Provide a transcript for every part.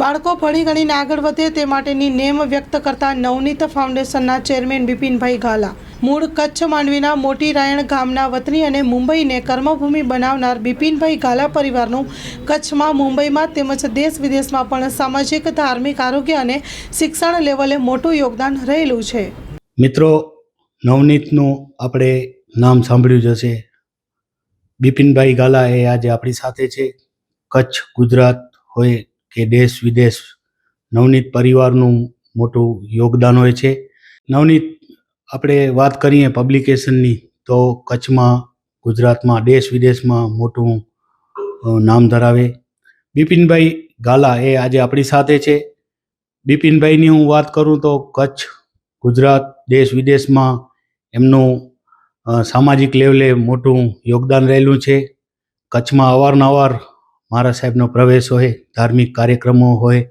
બાળકો ભણી ગણીને આગળ વધે તે માટેની નેમ વ્યક્ત કરતા નવનીત ફાઉન્ડેશનના ચેરમેન બિપિનભાઈ ગાલા. મૂળ કચ્છ માંડવીના મોટી રાયણ ગામના વતની અને મુંબઈને કર્મભૂમિ બનાવનાર બિપિનભાઈ ગાલા પરિવારનું કચ્છમાં, મુંબઈમાં તેમજ દેશ વિદેશમાં પણ સામાજિક, ધાર્મિક, આરોગ્ય અને શિક્ષણ લેવલે મોટું યોગદાન રહેલું છે. મિત્રો, નવનીતનું આપણે નામ સાંભળ્યું જ હશે. બિપિનભાઈ ગાલા એ આજે આપણી સાથે છે. કચ્છ, ગુજરાત હોય કે દેશ વિદેશ નવનીત પરિવારનું મોટું યોગદાન હોય છે. નવનીત, આપણે વાત કરીએ પબ્લિકેશનની તો કચ્છમાં, ગુજરાતમાં, દેશ વિદેશમાં મોટું નામ ધરાવે. બિપિનભાઈ ગાલા એ આજે આપણી સાથે છે. બિપિનભાઈની હું વાત કરું તો કચ્છ, ગુજરાત, દેશ વિદેશમાં એમનું સામાજિક લેવલે મોટું યોગદાન રહેલું છે. કચ્છમાં અવારનવાર મારા સાહેબનો પ્રવેશ હોય, ધાર્મિક કાર્યક્રમો હોય,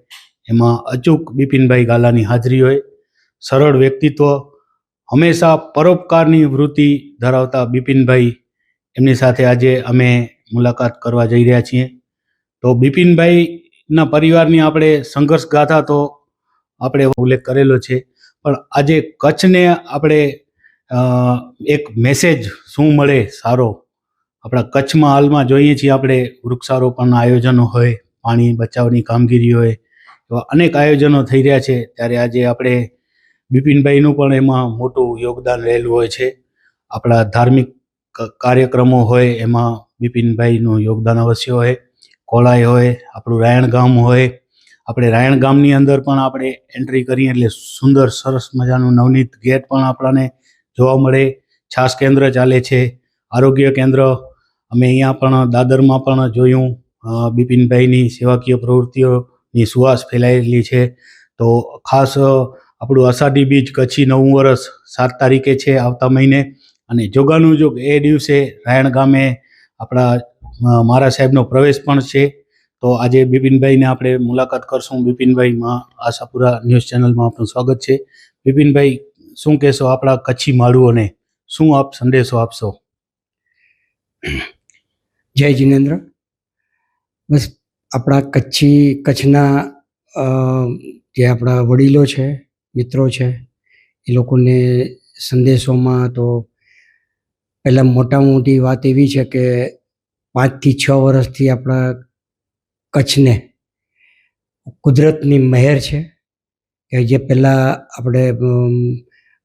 એમાં અચૂક બિપિનભાઈ ગાલાની હાજરી હોય. સરળ વ્યક્તિત્વ, હંમેશા પરોપકારની વૃત્તિ ધરાવતા બિપિનભાઈ એમની સાથે આજે અમે મુલાકાત કરવા જઈ રહ્યા છીએ. તો બિપિનભાઈના પરિવારની આપણે સંઘર્ષ ગાથા તો આપણે ઉલ્લેખ કરેલો છે, પણ આજે કચ્છને આપણે એક મેસેજ શું મળે સારો આપણા કચ્છમાં હાલમાં જોઈએ છીએ આપણે, વૃક્ષારોપણના આયોજનો હોય, પાણી બચાવની કામગીરી હોય, એવા અનેક આયોજનો થઈ રહ્યા છે. ત્યારે આજે આપણે બિપિનભાઈનું પણ એમાં મોટું યોગદાન રહેલું હોય છે. આપણા ધાર્મિક કાર્યક્રમો હોય, એમાં બિપિનભાઈનું યોગદાન અવશ્ય હોય. કોળાઈ હોય, આપણું રાયણ ગામ હોય. આપણે રાયણ ગામની અંદર પણ આપણે એન્ટ્રી કરીએ એટલે સુંદર, સરસ મજાનું નવનીત ગેટ પણ આપણને જોવા મળે. છાસ કેન્દ્ર ચાલે છે, આરોગ્ય કેન્દ્ર અમે અહીંયા પણ દાદરમાં પણ જોયું બિપિનભાઈની સેવાકીય પ્રવૃત્તિઓની સુવાસ ફેલાયેલી છે. તો ખાસ આપણું અષાઢી બીજ કચ્છી નવું વર્ષ સાત તારીખે છે આવતા મહિને. અને જોગાનું જોગ એ દિવસે રાયણ ગામે આપણા મારા સાહેબનો પ્રવેશ પણ છે. તો આજે બિપિનભાઈને આપણે મુલાકાત કરશું બિપિનભાઈમાં આશાપુરા ન્યૂઝ ચેનલમાં આપનું સ્વાગત છે. બિપિનભાઈ, શું કહેશો આપણા કચ્છી માળુઓને? શું આપ સંદેશો આપશો? જય જિનેન્દ્ર. બસ આપણા કચ્છી, કચ્છના જે આપણા વડીલો છે, મિત્રો છે, એ લોકોને સંદેશોમાં તો પહેલાં મોટા મોટી વાત એવી છે કે પાંચથી છ વર્ષથી આપણા કચ્છને કુદરતની મહેર છે કે જે પહેલાં આપણે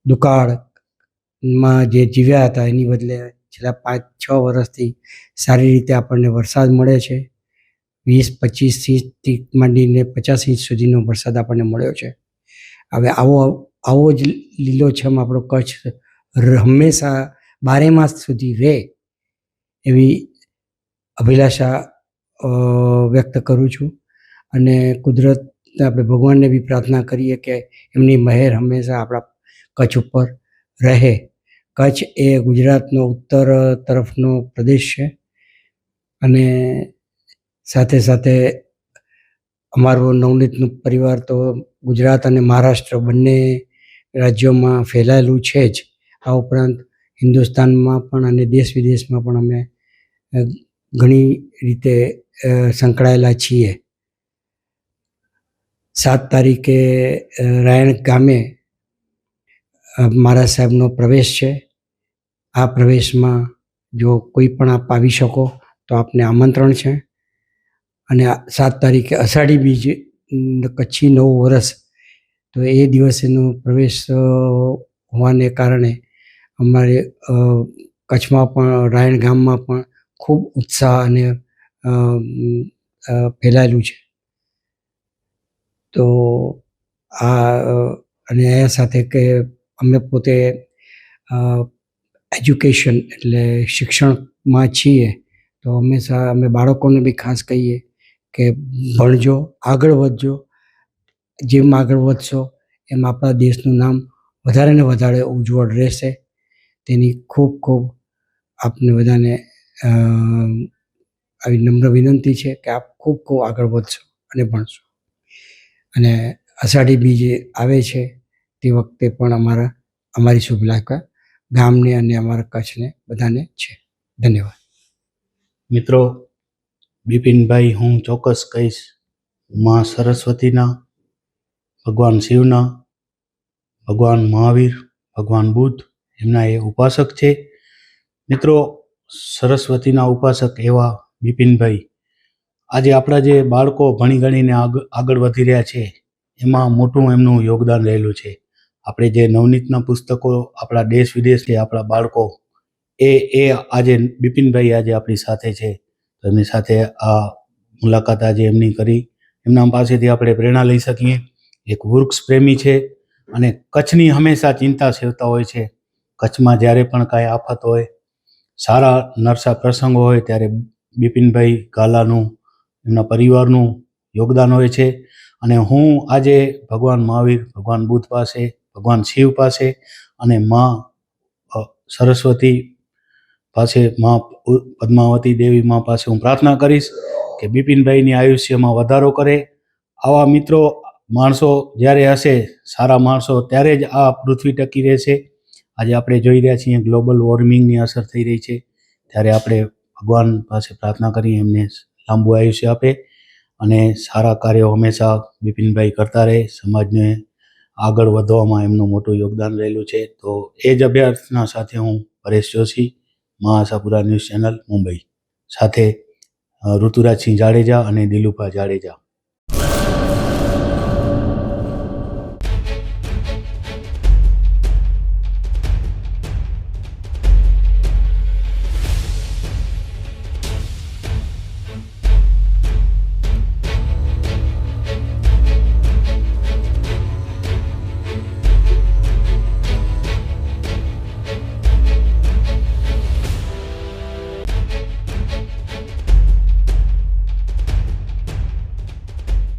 દુકાળમાં જે જીવ્યા હતા એની બદલે છેલ્લા પાંચ, છ વર્ષથી સારી રીતે આપણને વરસાદ મળે છે. વીસ, પચીસ ઇંચથી માંડીને પચાસ ઇંચ સુધીનો વરસાદ આપણને મળ્યો છે. હવે આવો આવો જ લીલોછમ આપણો કચ્છ હંમેશા બારે માસ સુધી રહે એવી અભિલાષા વ્યક્ત કરું છું. અને કુદરત, આપણે ભગવાનને બી પ્રાર્થના કરીએ કે એમની મહેર હંમેશા આપણા કચ્છ ઉપર રહે. કચ્છ એ ગુજરાતનો ઉત્તર તરફનો પ્રદેશ છે. અને સાથે સાથે અમારો નવનીતનું પરિવાર તો ગુજરાત અને મહારાષ્ટ્ર બંને રાજ્યોમાં ફેલાયેલું છે જ. આ ઉપરાંત હિન્દુસ્તાનમાં પણ અને દેશ વિદેશમાં પણ અમે ઘણી રીતે સંકળાયેલા છીએ. સાત તારીખે રાયણ ગામે મારા સાહેબનો પ્રવેશ છે. આ પ્રવેશમાં જો કોઈ પણ આપ આવી શકો તો આપને આમંત્રણ છે. અને સાત તારીખે અષાઢી બીજ કચ્છી નવું વર્ષ તો એ દિવસેનો પ્રવેશ હોવાને કારણે અમારે કચ્છમાં પણ, રાયણ ગામમાં પણ ખૂબ ઉત્સાહ અને ફેલાયેલું છે. તો આ અને એ સાથે કે અમે પોતે એજ્યુકેશન એટલે શિક્ષણમાં છીએ, તો હંમેશા અમે બાળકોને બી ખાસ કહીએ કે ભણજો, આગળ વધજો, જેમ આગળ વધશો, એમ આપણા દેશનું નામ વધારે ને વધારે ઉજ્જવળ રહેશે. તેની ખૂબ ખૂબ આપને બધાને આવી નમ્ર વિનંતી છે કે આપ ખૂબ ખૂબ આગળ વધશો અને ભણશો. અને અષાઢી બીજ આવે છે તે વખતે પણ અમારા, અમારી શુભલાકા ગામને અને અમારા કચ્છને બધાને છે. ધન્યવાદ. મિત્રો, બિપિનભાઈ, હું ચોક્કસ કહીશ, માં સરસ્વતીના, ભગવાન શિવના, ભગવાન મહાવીર, ભગવાન બુદ્ધ એમના એ ઉપાસક છે. મિત્રો, સરસ્વતીના ઉપાસક એવા બિપિનભાઈ, આજે આપણા જે બાળકો ભણી ગણીને આગ- આગળ વધી રહ્યા છે, એમાં મોટું એમનું યોગદાન રહેલું છે. આપણે જે નવનીતના પુસ્તકો આપણા દેશ વિદેશથી આપણા બાળકો, એ એ આજે બિપિનભાઈ આજે આપણી સાથે છે. એમની સાથે આ મુલાકાત આજે એમની કરી. એમના પાસેથી આપણે પ્રેરણા લઈ શકીએ. એક વૃક્ષ પ્રેમી છે અને કચ્છની હંમેશા ચિંતા સેવતા હોય છે. કચ્છમાં જ્યારે પણ કાંઈ આફત હોય, સારા નરસા પ્રસંગો હોય ત્યારે બિપિનભાઈ ગાલાનું, એમના પરિવારનું યોગદાન હોય છે. અને હું આજે ભગવાન મહાવીર, ભગવાન બુદ્ધ પાસે ભગવાન શિવ પાસે અને માં સરસ્વતી પાસે, માં પદ્માવતી દેવી માં પાસે હું પ્રાર્થના કરીશ કે બિપિનભાઈની આયુષ્યમાં વધારો કરે. આવા મિત્રો, માણસો જ્યારે હશે, સારા માણસો, ત્યારે જ આ પૃથ્વી ટકી રહેશે. આજે આપણે જોઈ રહ્યા છીએ ગ્લોબલ વોર્મિંગની અસર થઈ રહી છે. ત્યારે આપણે ભગવાન પાસે પ્રાર્થના કરી એમને લાંબુ આયુષ્ય આપે અને સારા કાર્યો હંમેશા બિપિનભાઈ કરતા રહે, સમાજને આગળ વધવામાં એમનું મોટું યોગદાન રહેલું છે, તો એ જ અભ્યાર્થના સાથે હું પરેશ જોશી, મહાસાપુરા ન્યૂઝ ચેનલ, મુંબઈ. સાથે ઋતુરાજસિંહ જાડેજા અને દિલુભા જાડેજા.